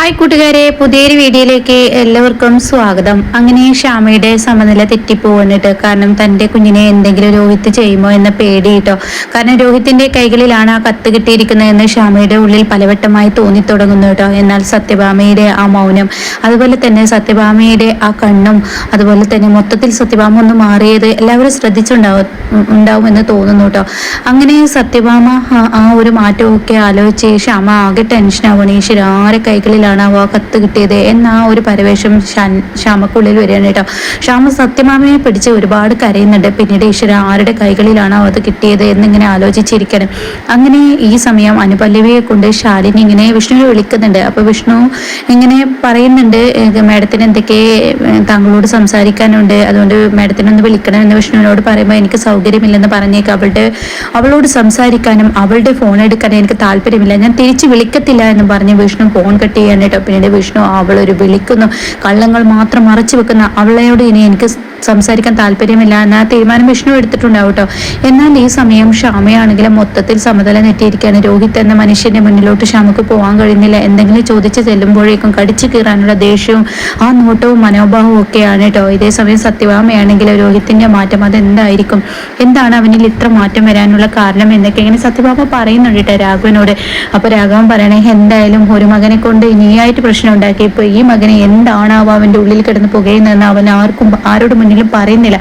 Hi കൂട്ടുകാരെ പുതിയൊരു വീഡിയോയിലേക്ക് എല്ലാവർക്കും സ്വാഗതം. അങ്ങനെ ഷാമയുടെ സമനില തെറ്റിപ്പോകുന്നിട്ട് കാരണം തന്റെ കുഞ്ഞിനെ എന്തെങ്കിലും രോഹിത് ചെയ്യുമോ എന്ന പേടി കേട്ടോ. കാരണം രോഹിത്തിന്റെ കൈകളിലാണ് ആ കത്ത് കിട്ടിയിരിക്കുന്നതെന്ന് ഷാമയുടെ ഉള്ളിൽ പലവട്ടമായി തോന്നിത്തുടങ്ങുന്നു കേട്ടോ. എന്നാൽ സത്യഭാമയുടെ ആ മൗനം അതുപോലെ തന്നെ സത്യഭാമയുടെ ആ കണ്ണും അതുപോലെ തന്നെ മൊത്തത്തിൽ സത്യഭാമ ഒന്ന് മാറിയത് എല്ലാവരും ശ്രദ്ധിച്ചുണ്ടാവും ഉണ്ടാവും എന്ന് തോന്നുന്നു കേട്ടോ. അങ്ങനെ സത്യഭാമ ആ- ഒരു മാറ്റമൊക്കെ ആലോചിച്ച് ഷാമ ആകെ ടെൻഷനാവണം ഈശ്വര ആരെ കൈകളിലാണ് ആ കത്ത് കിട്ടിയത് എന്ന ആ ഒരു പരവേശം ഷാൻ- ശ്യാമക്കുള്ളിൽ വരികയാണ് കേട്ടോ. ശ്യാമ സത്യമാമയെ പിടിച്ച് ഒരുപാട് കരയുന്നുണ്ട്. പിന്നീട് ഈശ്വര ആരുടെ കൈകളിലാണോ അത് കിട്ടിയത് എന്നിങ്ങനെ ആലോചിച്ചിരിക്കണം അങ്ങനെ ഈ സമയം അനുപല്ലവിയെ കൊണ്ട് ശാലിനി ഇങ്ങനെ വിഷ്ണുവിനെ വിളിക്കുന്നുണ്ട്. അപ്പൊ വിഷ്ണു ഇങ്ങനെ പറയുന്നുണ്ട് മാഡത്തിന് എന്തൊക്കെ താങ്കളോട് സംസാരിക്കാനുണ്ട്? അതുകൊണ്ട് മാഡത്തിനൊന്ന് വിളിക്കണം എന്ന് വിഷ്ണുവിനോട് പറയുമ്പോൾ എനിക്ക് സൗകര്യമില്ലെന്ന് പറഞ്ഞേക്ക്. അവളുടെ അവളോട് സംസാരിക്കാനും അവളുടെ ഫോൺ എടുക്കാനും എനിക്ക് താല്പര്യമില്ല. ഞാൻ തിരിച്ച് വിളിക്കത്തില്ല എന്ന് പറഞ്ഞ് വിഷ്ണു ഫോൺ കട്ട് ചെയ്യാൻ കേട്ടോ പിന്നീട് വിഷ്ണു അവളൊരു വിളിക്കുന്നു. കള്ളങ്ങൾ മാത്രം മറച്ചു വെക്കുന്ന അവളയോട് ഇനി എനിക്ക് സംസാരിക്കാൻ താല്പര്യമില്ല എന്ന തീരുമാനം വിഷ്ണു എടുത്തിട്ടുണ്ടാവും കേട്ടോ എന്നാൽ ഈ സമയം ശ്യാമയാണെങ്കിലും മൊത്തത്തിൽ സമതല നെറ്റിയിരിക്കുകയാണ്. രോഹിത് എന്ന മനുഷ്യന്റെ മുന്നിലോട്ട് ക്ഷാമക്ക് പോകാൻ കഴിയുന്നില്ല. എന്തെങ്കിലും ചോദിച്ച് ചെല്ലുമ്പോഴേക്കും കടിച്ചു കീറാനുള്ള ദേഷ്യവും ആ നോട്ടവും മനോഭാവവും ഒക്കെയാണ് കേട്ടോ. ഇതേ സമയം സത്യഭാമയാണെങ്കിൽ രോഹിത്തിന്റെ മാറ്റം അത് എന്തായിരിക്കും എന്താണ് അവനിൽ ഇത്ര മാറ്റം വരാനുള്ള കാരണം എന്നൊക്കെ ഇങ്ങനെ സത്യഭാമ പറയുന്നുണ്ട് കേട്ടോ രാഘവനോട്. അപ്പൊ രാഘവൻ പറയണേ എന്തായാലും ഒരു മകനെ കൊണ്ട് ഇനിയായിട്ട് പ്രശ്നം ഉണ്ടാക്കി ഇപ്പൊ ഈ മകനെ എന്താണാവോ അവന്റെ ഉള്ളിൽ കിടന്ന് പുകയുന്നതെന്ന് അവൻ ആർക്കും ആരോട് മുന്നിലും പറയുന്നില്ല.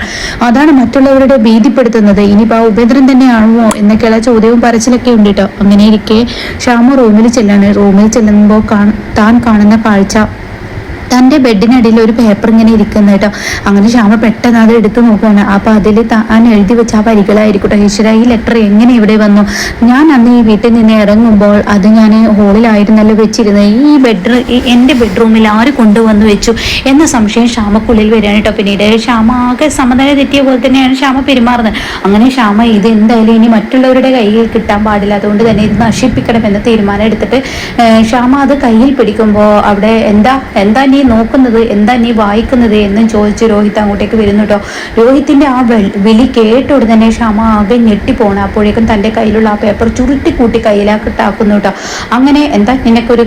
അതാണ് മറ്റുള്ളവരുടെ ഭീതിപ്പെടുത്തുന്നത്. ഇനിയിപ്പോൾ ആ ഉപേന്ദ്രൻ തന്നെയാണോ എന്നൊക്കെയുള്ള ചോദ്യവും പറച്ചിലൊക്കെ ഉണ്ട് കേട്ടോ അങ്ങനെ ഇരിക്കെ ശ്യാമ റൂമിൽ ചെല്ലാണ്. റൂമിൽ ചെല്ലുമ്പോൾ താൻ കാണുന്ന കാഴ്ച തന്റെ ബെഡിനടിയിൽ ഒരു പേപ്പർ ഇങ്ങനെ ഇരിക്കുന്നു കേട്ടോ. അങ്ങനെ ശ്യാമ പെട്ടെന്ന് അത് എടുത്ത് നോക്കുകയാണ് അപ്പോൾ അതിൽ താൻ എഴുതി വെച്ച ആ വരികളായിരിക്കട്ടെ. ഈശ്വര ഈ ലെറ്റർ എങ്ങനെ ഇവിടെ വന്നു? ഞാൻ അന്ന് ഈ വീട്ടിൽ നിന്ന് ഇറങ്ങുമ്പോൾ അത് ഞാൻ ഹോളിലായിരുന്നല്ലോ വെച്ചിരുന്നത്. ഈ ബെഡ്റൂം എന്റെ ബെഡ്റൂമിൽ ആര് കൊണ്ടുവന്ന് വെച്ചു എന്ന സംശയം ശ്യാമക്കുള്ളിൽ വരികയാണ് കേട്ടോ. പിന്നീട് ശ്യാമ ആകെ സമനില തെറ്റിയ പോലെ തന്നെയാണ് ശ്യാമ പെരുമാറുന്നത്. അങ്ങനെ ശ്യാമ ഇത് എന്തായാലും ഇനി മറ്റുള്ളവരുടെ കയ്യിൽ കിട്ടാൻ പാടില്ല. അതുകൊണ്ട് തന്നെ ഇത് നശിപ്പിക്കണം എന്ന തീരുമാനം എടുത്തിട്ട് ശ്യാമ അത് കയ്യിൽ പിടിക്കുമ്പോൾ അവിടെ എന്താ എന്താ നീ നോക്കുന്നത്? എന്താ നീ വായിക്കുന്നത്? എന്നും ചോദിച്ച് രോഹിത് അങ്ങോട്ടേക്ക് വരുന്നു കേട്ടോ ആ വിളി കേട്ട ഉടനെ തന്നെ ക്ഷമ ആകെ ഞെട്ടിപ്പോണം. അപ്പോഴേക്കും തന്റെ കയ്യിലുള്ള ആ പേപ്പർ ചുരുട്ടി കൂട്ടി കയ്യിലാക്കിട്ടാക്കുന്നു കേട്ടോ അങ്ങനെ എന്താ നിനക്കൊരു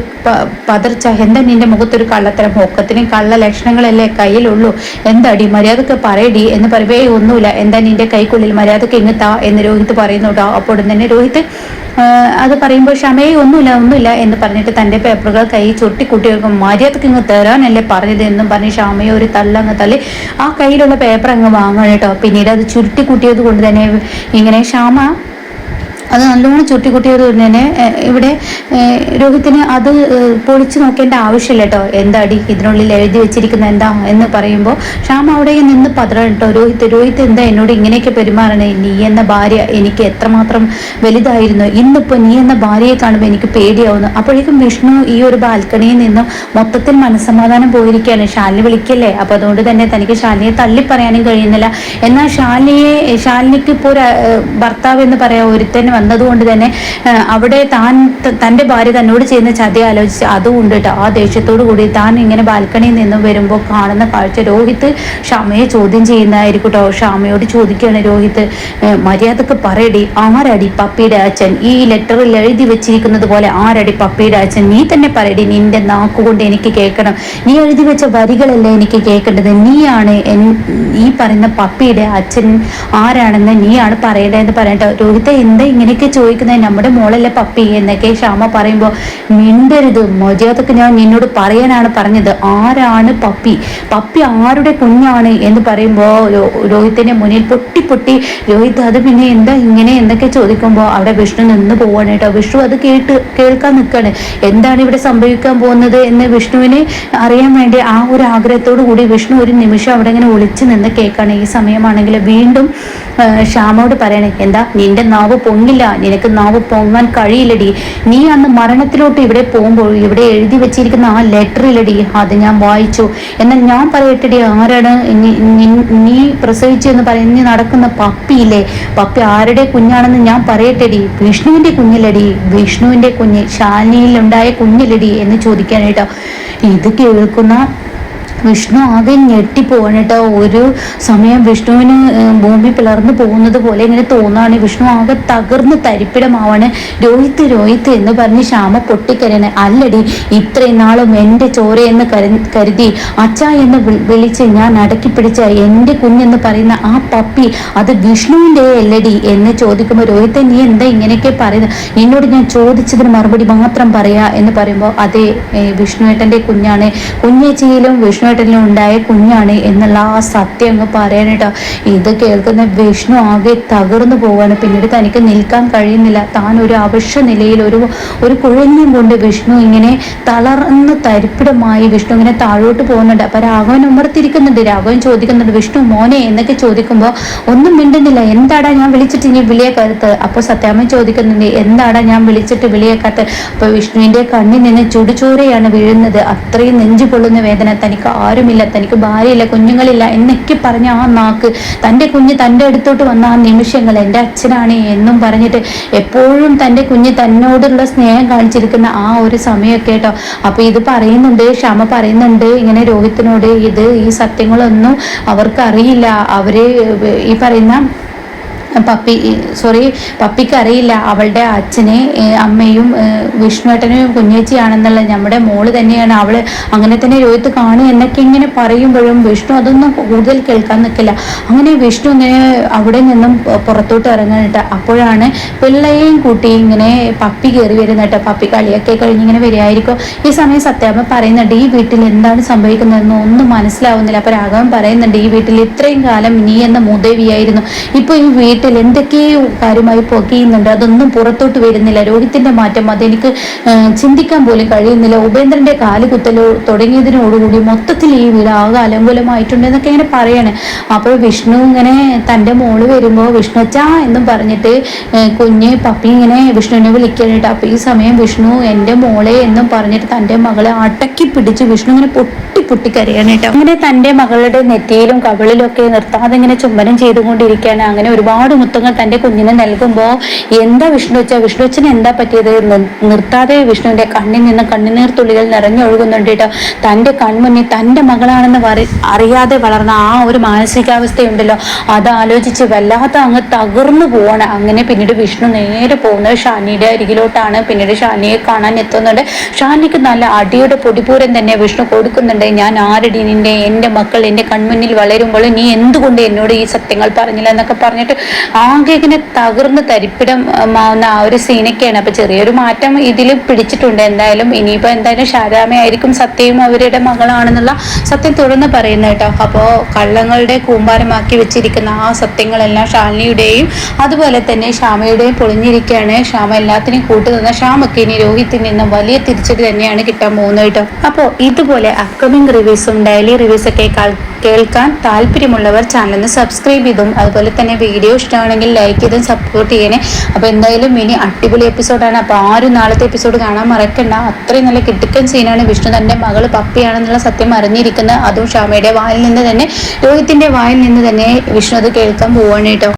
പതർച്ച? എന്താ നിന്റെ മുഖത്തൊരു കള്ളത്തരം? പൊക്കത്തിനും കള്ള ലക്ഷണങ്ങളല്ലേ കയ്യിലുള്ളൂ? എന്താടി? മര്യാദയ്ക്ക് പറയടി എന്ന് "ഏയ് ഒന്നുമില്ല. എന്താ നിന്റെ കൈക്കുള്ളിൽ മര്യാദയ്ക്ക് ഇങ്ങത്താ എന്ന് രോഹിത് പറയുന്നു കേട്ടോ അപ്പോൾ തന്നെ രോഹിത് അത് പറയുമ്പോൾ ക്ഷമയെ ഒന്നുമില്ല ഒന്നുമില്ല എന്ന് പറഞ്ഞിട്ട് തന്റെ പേപ്പറുകൾ കൈ ചുട്ടിക്കുട്ടി മര്യാദയ്ക്ക് ഇങ്ങ് തരാനല്ലേ പറഞ്ഞത് എന്നും പറഞ്ഞ് ഷാമയെ ഒരു തള്ളങ്ങ് തള്ളി. ആ കയ്യിലുള്ള പേപ്പർ അങ്ങ് വാങ്ങണം കേട്ടോ. പിന്നീട് അത് ചുരുട്ടി കൂട്ടിയത് കൊണ്ട് തന്നെ ഇങ്ങനെ ക്ഷമ അത് നല്ലോണം ചുട്ടിക്കുട്ടിയത് തന്നെ ഇവിടെ രോഗത്തിന് അത് പൊളിച്ചു നോക്കേണ്ട ആവശ്യമില്ല കേട്ടോ എന്താടി ഇതിനുള്ളിൽ എഴുതി വെച്ചിരിക്കുന്ന എന്താ എന്ന് പറയുമ്പോൾ ഷാം അവിടെ നിന്ന് പതറ കേട്ടോ രോഹിത് രോഹിത് എന്താ എന്നോട് ഇങ്ങനെയൊക്കെ പെരുമാറണേ? നീ എന്ന ഭാര്യ എനിക്ക് എത്രമാത്രം വലുതായിരുന്നു. ഇന്നിപ്പോൾ നീ എന്ന ഭാര്യയെ കാണുമ്പോൾ എനിക്ക് പേടിയാവുന്നു. അപ്പോഴേക്കും വിഷ്ണു ഈ ഒരു ബാൽക്കണിയിൽ നിന്നും മൊത്തത്തിൽ മനസ്സമാധാനം പോയിരിക്കുകയാണ്. ശാലിനി വിളിക്കല്ലേ? അപ്പോൾ അതുകൊണ്ട് തന്നെ തനിക്ക് ശാലിനിയെ തള്ളി പറയാനും കഴിയുന്നില്ല. എന്നാൽ ശാലിനിയെ ശാലിനിക്ക് ഇപ്പോൾ ഭർത്താവ് എന്ന് പറയാൻ ഒരുത്തൻ വന്നതുകൊണ്ട് തന്നെ അവിടെ താൻ തന്റെ ഭാര്യ തന്നോട് ചെയ്യുന്ന ചതി ആലോചിച്ച് അതും ഉണ്ട് കേട്ടോ ആ ദേഷ്യത്തോടു കൂടി താൻ ഇങ്ങനെ ബാൽക്കണിയിൽ നിന്നും വരുമ്പോൾ കാണുന്ന കാഴ്ച രോഹിത് ക്ഷമയെ ചോദ്യം ചെയ്യുന്നതായിരിക്കും കേട്ടോ ക്ഷമയോട് ചോദിക്കുകയാണ് രോഹിത് മര്യാദയ്ക്ക് പറയടി ആരടി പപ്പിയുടെ അച്ഛൻ? ഈ ലെറ്ററിൽ എഴുതി വെച്ചിരിക്കുന്നത് പോലെ ആരടി പപ്പിയുടെ അച്ഛൻ? നീ തന്നെ പറയടി നിന്റെ നാക്കുകൊണ്ട് എനിക്ക് കേൾക്കണം. നീ എഴുതി വെച്ച വരികളല്ല എനിക്ക് കേൾക്കേണ്ടത്? നീയാണ് ഈ പറയുന്ന പപ്പിയുടെ അച്ഛൻ ആരാണെന്ന് നീയാണ് പറയേണ്ടതെന്ന് പറയട്ടോ രോഹിത എന്താ ഇങ്ങനെയൊക്കെ ചോദിക്കുന്നത് നമ്മുടെ മോളല്ലേ പപ്പി എന്നൊക്കെ ഷാമ പറയുമ്പോൾ മിണ്ടരുത് മര്യാദയ്ക്ക് ഞാൻ നിന്നോട് പറയാനാണ് പറഞ്ഞത്. ആരാണ് പപ്പി? പപ്പി ആരുടെ കുഞ്ഞാണ്? എന്ന് പറയുമ്പോൾ രോഹിത്തിന്റെ മുന്നിൽ പൊട്ടി പൊട്ടി രോഹിത് അത് പിന്നെ എന്താ ഇങ്ങനെ? എന്നൊക്കെ ചോദിക്കുമ്പോൾ അവിടെ വിഷ്ണു നിന്ന് പോവാണ് കേട്ടോ. വിഷ്ണു അത് കേട്ട് കേൾക്കാൻ നിൽക്കുകയാണ് എന്താണ് ഇവിടെ സംഭവിക്കാൻ പോകുന്നത് എന്ന് വിഷ്ണുവിനെ അറിയാൻ വേണ്ടി ആ ഒരു ആഗ്രഹത്തോടു കൂടി വിഷ്ണു ഒരു നിമിഷം അവിടെ ഇങ്ങനെ ഒളിച്ചു നിന്ന് കേൾക്കുകയാണ് ഈ സമയമാണെങ്കിൽ വീണ്ടും ശ്യാമോട് പറയണേ എന്താ നിന്റെ നാവ് പൊങ്ങില്ല നിനക്ക് നാവ് പൊങ്ങാൻ കഴിയില്ലടി. നീ അന്ന് മരണത്തിലോട്ട് ഇവിടെ പോകുമ്പോൾ ഇവിടെ എഴുതി വെച്ചിരിക്കുന്ന ആ ലെറ്ററിലടി അത് ഞാൻ വായിച്ചു. എന്നാൽ ഞാൻ പറയട്ടെടി ആരാണ് നീ പ്രസവിച്ചു എന്ന് പറഞ്ഞ് നടക്കുന്ന പപ്പിയില്ലേ? പപ്പി ആരുടെ കുഞ്ഞാണെന്ന് ഞാൻ പറയട്ടെടി. വിഷ്ണുവിന്റെ കുഞ്ഞിലടി വിഷ്ണുവിന്റെ കുഞ്ഞ് ശാലിനിയിൽ ഉണ്ടായ കുഞ്ഞിലടി എന്ന് ചോദിക്കാനായിട്ടോ. ഇത് കേൾക്കുന്ന വിഷ്ണു ആകെ ഞെട്ടിപ്പോവാണ് കേട്ടോ. ഒരു സമയം വിഷ്ണുവിന് ഭൂമി പിളർന്നു പോകുന്നത് പോലെ ഇങ്ങനെ തോന്നാണ്. വിഷ്ണു ആകെ തകർന്ന് തരിപ്പിടമാവാണ്. രോഹിത്ത് രോഹിത്ത് എന്ന് പറഞ്ഞ് ശ്യാമ പൊട്ടിക്കരയാണ്. അല്ലടി ഇത്രയും നാളും എന്റെ ചോരയെന്ന് കരു- കരുതി അച്ഛ എന്ന് വിളിച്ച് ഞാൻ അടക്കി പിടിച്ച എന്റെ കുഞ്ഞെന്ന് പറയുന്ന ആ പപ്പി അത് വിഷ്ണുവിന്റെ അല്ലടി എന്ന് ചോദിക്കുമ്പോൾ രോഹിത്തെ നീ എന്താ ഇങ്ങനെയൊക്കെ പറയുന്നത് എന്നോട് ഞാൻ ചോദിച്ചതിന് മറുപടി മാത്രം പറയാ എന്ന് പറയുമ്പോൾ അതെ വിഷ്ണുവേട്ടന്റെ കുഞ്ഞാണ്. കുഞ്ഞേച്ചിയിലും വിഷ്ണുവേട്ടനിലും ഉണ്ടായ കുഞ്ഞാണ് എന്നുള്ള ആ സത്യം അങ്ങ് പറയാനേട്ടോ ഇത് കേൾക്കുന്ന വിഷ്ണു ആകെ തകർന്നു പോവാണ്. പിന്നീട് തനിക്ക് നിൽക്കാൻ കഴിയുന്നില്ല. താൻ ഒരു അവശ്യ നിലയിൽ ഒരു ഒരു കുഴഞ്ഞും കൊണ്ട് വിഷ്ണു ഇങ്ങനെ തളർന്ന് തരിപ്പിടമായി വിഷ്ണു ഇങ്ങനെ താഴോട്ട് പോകുന്നുണ്ട്. അപ്പൊ രാഘവൻ ഉമർത്തിരിക്കുന്നുണ്ട് രാഘവൻ ചോദിക്കുന്നുണ്ട് വിഷ്ണു മോനെ എന്നൊക്കെ ചോദിക്കുമ്പോൾ ഒന്നും മിണ്ടുന്നില്ല. എന്താടാ ഞാൻ വിളിച്ചിട്ട് ഇനി വിളിയേക്കാത്ത അപ്പോൾ സത്യാമൻ ചോദിക്കുന്നുണ്ട് എന്താടാ ഞാൻ വിളിച്ചിട്ട് വിളിയേക്കാത്ത അപ്പൊ വിഷ്ണുവിന്റെ കണ്ണിൽ നിന്ന് ചുടുചോരയാണ് വീഴുന്നത്. അത്രയും നെഞ്ചു പൊള്ളുന്ന വേദന തനിക്ക് ആരുമില്ല തനിക്ക് ഭാര്യയില്ല കുഞ്ഞുങ്ങളില്ല എന്നൊക്കെ പറഞ്ഞ ആ നാക്ക് തന്റെ കുഞ്ഞ് തന്റെ അടുത്തോട്ട് വന്ന ആ നിമിഷങ്ങൾ എന്റെ അച്ഛനാണ് എന്നും പറഞ്ഞിട്ട് എപ്പോഴും തന്റെ കുഞ്ഞ് തന്നോടുള്ള സ്നേഹം കാണിച്ചിരിക്കുന്ന ആ ഒരു സമയമൊക്കെ കേട്ടോ. അപ്പോൾ ഇത് പറയുന്നുണ്ട് ക്ഷമ പറയുന്നുണ്ട് ഇങ്ങനെ രോഹിത്തിനോട് ഇത് ഈ സത്യങ്ങളൊന്നും അവർക്കറിയില്ല. അവർ ഈ പറയുന്ന പപ്പി സോറി പപ്പിക്ക് അറിയില്ല. അവളുടെ അച്ഛനെ അമ്മയും വിഷ്ണുവേട്ടനും കുഞ്ഞേച്ചിയാണെന്നുള്ള നമ്മുടെ മോൾ തന്നെയാണ്. അവൾ അങ്ങനെ തന്നെ രോഹിത്ത് കാണും എന്നൊക്കെ ഇങ്ങനെ പറയുമ്പോഴും വിഷ്ണു അതൊന്നും കൂടുതൽ കേൾക്കാൻ നിൽക്കില്ല. അങ്ങനെ വിഷ്ണു ഇങ്ങനെ അവിടെ നിന്നും പുറത്തോട്ട് ഇറങ്ങാനിട്ട് അപ്പോഴാണ് പിള്ളയെയും കൂട്ടി ഇങ്ങനെ പപ്പി കയറി വരുന്നിട്ട് പപ്പി കളിയൊക്കെ കഴിഞ്ഞ് ഇങ്ങനെ വരികയായിരിക്കും. ഈ സമയം സത്യാമ്മ പറയുന്നുണ്ട് ഈ വീട്ടിൽ എന്താണ് സംഭവിക്കുന്നതെന്ന് ഒന്നും മനസ്സിലാവുന്നില്ല. അപ്പൊ രാഘവൻ പറയുന്നുണ്ട് ഈ വീട്ടിൽ ഇത്രയും കാലം നീ എന്ന മൂദേവിയായിരുന്നു ഇപ്പൊ ഈ വീട്ടിൽ എന്തൊക്കെയോ കാര്യമായി പൊക്കിയുന്നുണ്ട് അതൊന്നും പുറത്തോട്ട് വരുന്നില്ല. രോഹിത്തിന്റെ മാറ്റം അതെനിക്ക് ചിന്തിക്കാൻ പോലും കഴിയുന്നില്ല. ഉപേന്ദ്രന്റെ കാലുകുത്തലോ തുടങ്ങിയതിനോടുകൂടി മൊത്തത്തിൽ ഈ വീട് ആകെ അലങ്കുലമായിട്ടുണ്ട് എന്നൊക്കെ ഇങ്ങനെ പറയാണ്. അപ്പോൾ വിഷ്ണു ഇങ്ങനെ തന്റെ മോൾ വരുമ്പോൾ വിഷ്ണുച്ച എന്നും പറഞ്ഞിട്ട് കുഞ്ഞ് പപ്പി ഇങ്ങനെ വിഷ്ണുവിനെ വിളിക്കാനായിട്ട്. അപ്പോൾ ഈ സമയം വിഷ്ണു എന്റെ മോളെ എന്നും പറഞ്ഞിട്ട് തന്റെ മകളെ അടക്കി പിടിച്ച് വിഷ്ണു ഇങ്ങനെ പൊട്ടി പൊട്ടി അങ്ങനെ തന്റെ മകളുടെ നെറ്റിയിലും കവിളിലും ഒക്കെ നിർത്താതെ ഇങ്ങനെ ചുംബനം ചെയ്തുകൊണ്ടിരിക്കുകയാണ്. അങ്ങനെ ഒരുപാട് മുത്തങ്ങൾ തന്റെ കുഞ്ഞിന് നൽകുമ്പോൾ എന്താ വിഷ്ണു വെച്ചാൽ വിഷ്ണു അച്ഛന് എന്താ പറ്റിയത്? നിർത്താതെ വിഷ്ണുവിന്റെ കണ്ണിൽ നിന്ന് കണ്ണുനീർ തുള്ളികൾ നിറഞ്ഞൊഴുകുന്നുണ്ട് കേട്ടോ. തന്റെ കൺമുന്നിൽ തന്റെ മകളാണെന്ന് അറിയാതെ വളർന്ന ആ ഒരു മാനസികാവസ്ഥയുണ്ടല്ലോ. അത് ആലോചിച്ച് വല്ലാത്ത അങ്ങ് തകർന്നു പോവാണ്. അങ്ങനെ പിന്നീട് വിഷ്ണു നേരെ പോകുന്നത് ഷാനിയുടെ അരികിലോട്ടാണ്. പിന്നീട് ഷാനിയെ കാണാൻ എത്തുന്നുണ്ട്. ഷാനിക്ക് നല്ല അടിയുടെ പൊടിപൂരം തന്നെ വിഷ്ണു കൊടുക്കുന്നുണ്ട്. ഞാൻ ആരടി നിന്റെ എന്റെ മക്കൾ എന്റെ കൺമുന്നിൽ വളരുമ്പോൾ നീ എന്തുകൊണ്ട് എന്നോട് ഈ സത്യങ്ങൾ പറഞ്ഞില്ല എന്നൊക്കെ പറഞ്ഞിട്ട് ആകെ ഇങ്ങനെ തകർന്ന് തരിപ്പിടം ആവുന്ന ആ ഒരു സീനൊക്കെയാണ്. അപ്പൊ ചെറിയൊരു മാറ്റം ഇതിൽ പിടിച്ചിട്ടുണ്ട്. എന്തായാലും ഇനിയിപ്പോ എന്തായാലും ശാരാമയായിരിക്കും സത്യവും അവരുടെ മകളാണെന്നുള്ള സത്യം തുറന്ന് പറയുന്നത് കേട്ടോ. അപ്പോൾ കള്ളങ്ങളുടെ കൂമ്പാരമാക്കി വെച്ചിരിക്കുന്ന ആ സത്യങ്ങളെല്ലാം ശാലിനിയുടെയും അതുപോലെ തന്നെ ശ്യാമയുടെയും പൊളിഞ്ഞിരിക്കുകയാണ്. ശ്യാമ എല്ലാത്തിനെയും കൂട്ടു നിന്ന ശ്യാമക്ക് ഇനി രോഹിത്തിൽ നിന്നും വലിയ തിരിച്ചടി തന്നെയാണ് കിട്ടാൻ പോകുന്നത് കേട്ടോ. അപ്പോൾ ഇതുപോലെ അപ്കമിങ് റിവ്യൂസും ഡെയിലി റിവ്യൂസൊക്കെ കേൾക്കാൻ താല്പര്യമുള്ളവർ ചാനലിന് സബ്സ്ക്രൈബ് ചെയ്തും അതുപോലെ തന്നെ വീഡിയോ ഇഷ്ടമാണെങ്കിൽ ലൈക്ക് ചെയ്തും സപ്പോർട്ട് ചെയ്യണേ. അപ്പോൾ എന്തായാലും ഇനി അടിപൊളി എപ്പിസോഡാണ് അപ്പോൾ ആരും നാളത്തെ എപ്പിസോഡ് കാണാൻ മറക്കണ്ട. അത്രയും നല്ല കിടുക്കൻ സീനാണ് വിഷ്ണു തന്റെ മകൾ പപ്പിയാണെന്നുള്ള സത്യം അറിഞ്ഞിരിക്കുന്നത്. അതും ഷാമയുടെ വായിൽ നിന്ന് തന്നെ രോഹിത്തിന്റെ വായിൽ നിന്ന് തന്നെ വിഷ്ണു അത് കേൾക്കാൻ പോവാണ് കേട്ടോ.